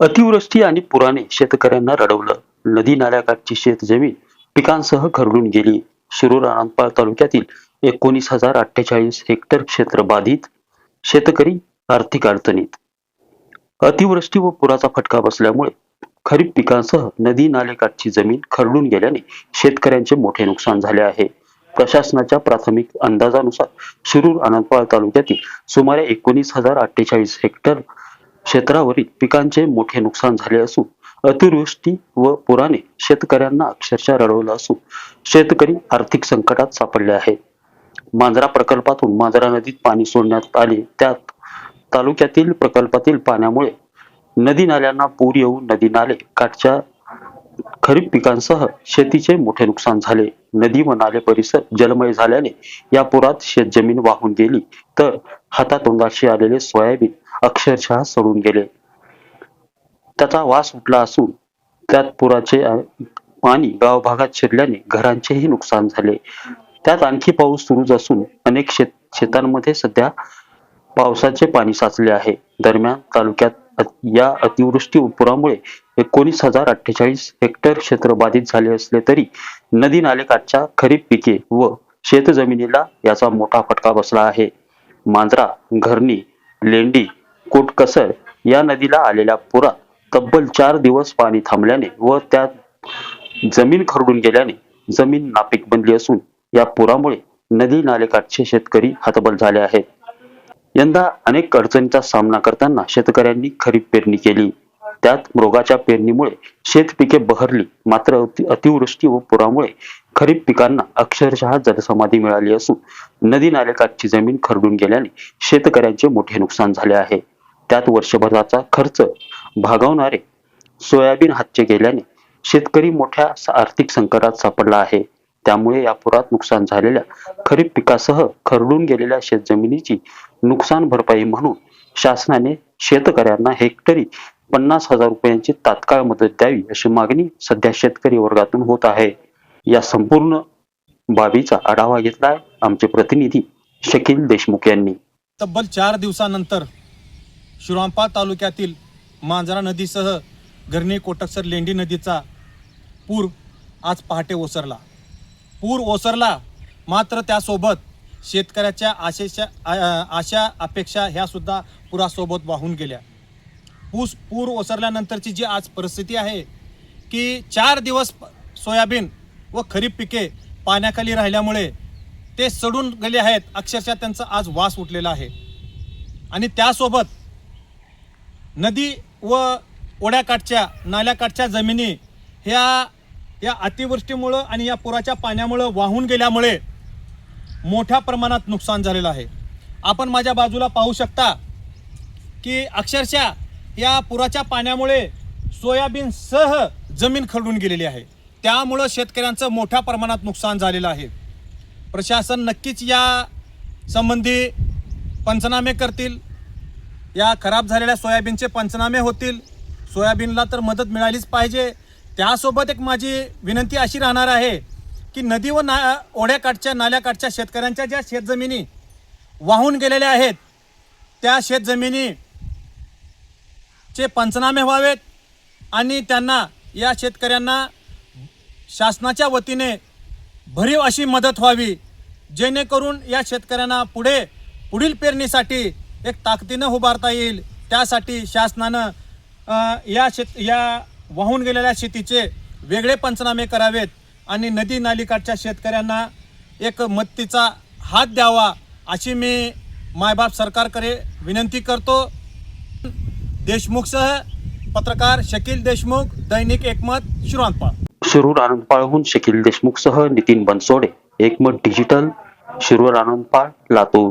अतिवृष्टी आणि पुराने शेतकऱ्यांना रडवलं. नदी नाल्याकाठची शेत जमीन पिकांसह खरडून गेली. शिरूर आनंदपाळ तालुक्यातील एकोणीस हजार अठ्ठेचाळीस हेक्टर क्षेत्र बाधित शेतकरी आर्थिक अडचणीत. अतिवृष्टी व पुराचा फटका बसल्यामुळे खरीप पिकांसह नदी नालेकाठची जमीन खरडून गेल्याने शेतकऱ्यांचे मोठे नुकसान झाले आहे. प्रशासनाच्या प्राथमिक अंदाजानुसार शिरूर आनंदपाळ तालुक्यातील सुमारे एकोणीस हजार अठ्ठेचाळीस हेक्टर क्षेत्रावरील पिकांचे मोठे नुकसान झाले असून अतिवृष्टी व पुराने शेतकऱ्यांना अक्षरशः रडवलं असून शेतकरी आर्थिक संकटात सापडले आहेत. मांजरा प्रकल्पातून मांजरा नदीत पाणी सोडण्यात आले. त्यात तालुक्यातील प्रकल्पातील पाण्यामुळे नदी नाल्यांना पूर येऊन नदी नाले काठच्या खरीप पिकांसह शेतीचे मोठे नुकसान झाले. नदी व नाले परिसर जलमय झाल्याने या पुरात शेतजमीन वाहून गेली. तर हातातोंडाशी आलेले सोयाबीन अक्षरशः सडून गेले. त्याचा वास उठला असून त्यात पुराचे पाणी गाव भागात शिरल्याने घरांचेही नुकसान झाले. त्यात आणखी पाऊस सुरूच असून अनेक शेत शेतांमध्ये सध्या पावसाचे पाणी साचले आहे. दरम्यान तालुक्यात या अतिवृष्टी पुरामुळे एकोणीस हजार अठ्ठेचाळीस हेक्टर क्षेत्र बाधित झाले असले तरी नदी नालेकाठच्या खरीप पिके व शेतजमिनीला याचा मोठा फटका बसला आहे. मांजरा घरणी लेंडी कोटकसर या नदीला आलेल्या पुरात तब्बल चार दिवस पाणी थांबल्याने व त्यात जमीन खरडून गेल्याने जमीन नापीक बनली असून या पुरामुळे नदी नालेकाठचे शेतकरी हतबल झाले आहेत. यंदा अनेक अडचणींचा सामना करताना शेतकऱ्यांनी खरीप पेरणी केली. त्यात मृगाच्या पेरणीमुळे शेतपिके बहरली. मात्र अति- अतिवृष्टी व पुरामुळे खरीप पिकांना अक्षरशः जलसमाधी मिळाली असून नदी नालेकाठची जमीन खरडून गेल्याने शेतकऱ्यांचे मोठे नुकसान झाले आहे. त्यात वर्षभराचा खर्च भागवणारे सोयाबीन हातचे गेल्याने शेतकरी मोठ्या आर्थिक संकटात सापडला आहे. त्यामुळे या पुरात नुकसान झालेल्या खरीप पिकासह खरडून गेलेल्या शेतजमिनीची नुकसान भरपाई म्हणून शासनाने शेतकऱ्यांना हेक्टरी पन्नास हजार रुपयांची तात्काळ मदत द्यावी अशी मागणी सध्या शेतकरी वर्गातून होत आहे. या संपूर्ण बाबीचा आढावा घेतलाय आमचे प्रतिनिधी शकील देशमुख यांनी. तब्बल चार दिवसानंतर शिरांपा तालुक्यातील मांजरा नदीसह घरणी कोटकसर लेंडी नदीचा पूर आज पहाटे ओसरला. पूर ओसरला मात्र त्यासोबत शेतकऱ्याच्या आशेच्या आशा अपेक्षा ह्या सुद्धा पुरासोबत वाहून गेल्या. पूस पूर ओसरल्यानंतरची जी आज परिस्थिती आहे की चार दिवस सोयाबीन व खरीप पिके पाण्याखाली राहिल्यामुळे ते सडून गेले आहेत अक्षरशः त्यांचा आज वास उठलेला आहे. आणि त्यासोबत नदी व ओढ्याकाठच्या नाल्याकाठच्या जमिनी ह्या या अतिवृष्टीमुळं आणि या पुराच्या पाण्यामुळं वाहून गेल्यामुळे मोठ्या प्रमाणात नुकसान झालेलं आहे. आपण माझ्या बाजूला पाहू शकता की अक्षरशः या पुराच्या पाण्यामुळे सोयाबीनसह जमीन खरडून गेलेली आहे. त्यामुळं शेतकऱ्यांचं मोठ्या प्रमाणात नुकसान झालेलं आहे. प्रशासन नक्कीच या संबंधी पंचनामे करतील. या खराब झालेल्या सोयाबीनचे पंचनामे होतील. सोयाबीनला तर मदत मिळालीच पाहिजे. त्यासोबत एक माझी विनंती अशी राहणार आहे की नदी व ना ओढ्याकाठच्या नाल्याकाठच्या शेतकऱ्यांच्या ज्या शेतजमिनी वाहून गेलेल्या आहेत त्या शेतजमिनी चे पंचनामे व्हावेत आणि त्यांना या शेतकऱ्यांना शासनाच्या वतीने भरीव अशी मदत व्हावी जेणेकरून या शेतकऱ्यांना पुढे पुढील पेरणीसाठी एक ताकदीनं उभारता येईल. त्यासाठी शासनानं या शेत या वाहून गेलेल्या शेतीचे वेगळे पंचनामे करावेत आणि नदी नालीकाठच्या शेतकऱ्यांना एक मदतीचा हात द्यावा अशी मी मायबाप सरकारकडे विनंती करतो. देशमुखसह पत्रकार शकील देशमुख दैनिक एकमत शिरांतपाळ Shirur आनंदपाळहून Shakeel देशमुखसह Nitin Bansode Ekmat digital Shirur Anandpal Latur.